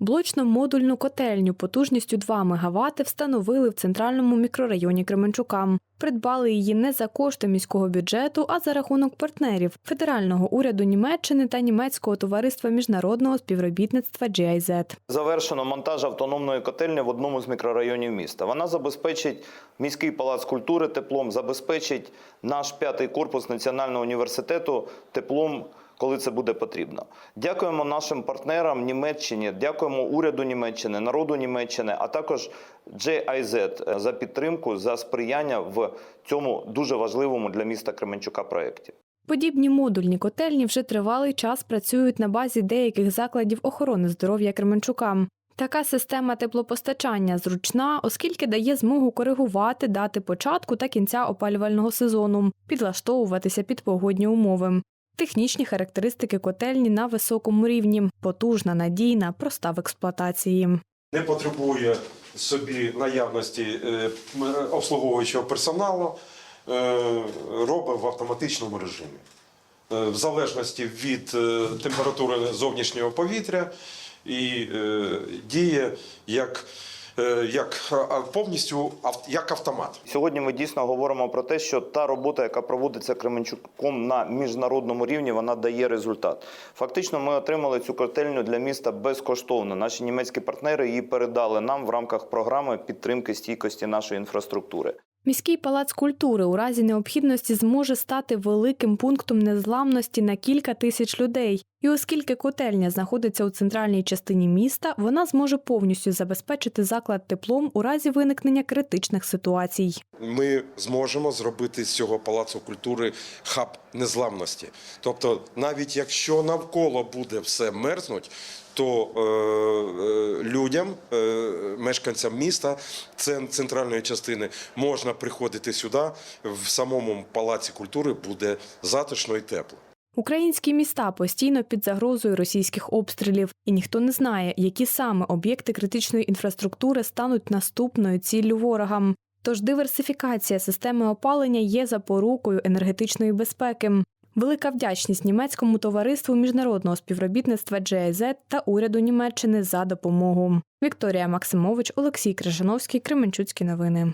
Блочно-модульну котельню потужністю 2 МВт встановили в центральному мікрорайоні Кременчука. Придбали її не за кошти міського бюджету, а за рахунок партнерів федерального уряду Німеччини та німецького товариства міжнародного співробітництва GIZ. Завершено монтаж автономної котельні в одному з мікрорайонів міста. Вона забезпечить міський палац культури теплом, забезпечить наш п'ятий корпус національного університету теплом. Коли це буде потрібно, дякуємо нашим партнерам Німеччині, дякуємо уряду Німеччини, народу Німеччини, а також GIZ за підтримку, за сприяння в цьому дуже важливому для міста Кременчука проєкті. Подібні модульні котельні вже тривалий час працюють на базі деяких закладів охорони здоров'я Кременчука. Така система теплопостачання зручна, оскільки дає змогу коригувати дати початку та кінця опалювального сезону, підлаштовуватися під погодні умови. Технічні характеристики котельні на високому рівні, потужна, надійна, проста в експлуатації. не потребує собі наявності е, обслуговуючого персоналу, е, робить в автоматичному режимі. Е, В залежності від температури зовнішнього повітря і діє як, як повністю як автомат. Сьогодні ми дійсно говоримо про те, що та робота, яка проводиться Кременчуком на міжнародному рівні, вона дає результат. Фактично, ми отримали цю котельню для міста безкоштовно. Наші німецькі партнери її передали нам в рамках програми підтримки стійкості нашої інфраструктури. Міський палац культури у разі необхідності зможе стати великим пунктом незламності на кілька тисяч людей. І оскільки котельня знаходиться у центральній частині міста, вона зможе повністю забезпечити заклад теплом у разі виникнення критичних ситуацій. ми зможемо зробити з цього палацу культури хаб незламності. Тобто, навіть якщо навколо буде все мерзнуть, то е, е, людям, е, мешканцям міста, центральної частини, можна приходити сюди. В самому палаці культури буде затишно і тепло. Українські міста постійно під загрозою російських обстрілів, і ніхто не знає, які саме об'єкти критичної інфраструктури стануть наступною ціллю ворогам. Тож диверсифікація системи опалення є запорукою енергетичної безпеки. Велика вдячність німецькому товариству міжнародного співробітництва GIZ та уряду Німеччини за допомогу. Вікторія Максимович, Олексій Крижановський, Кременчуцькі новини.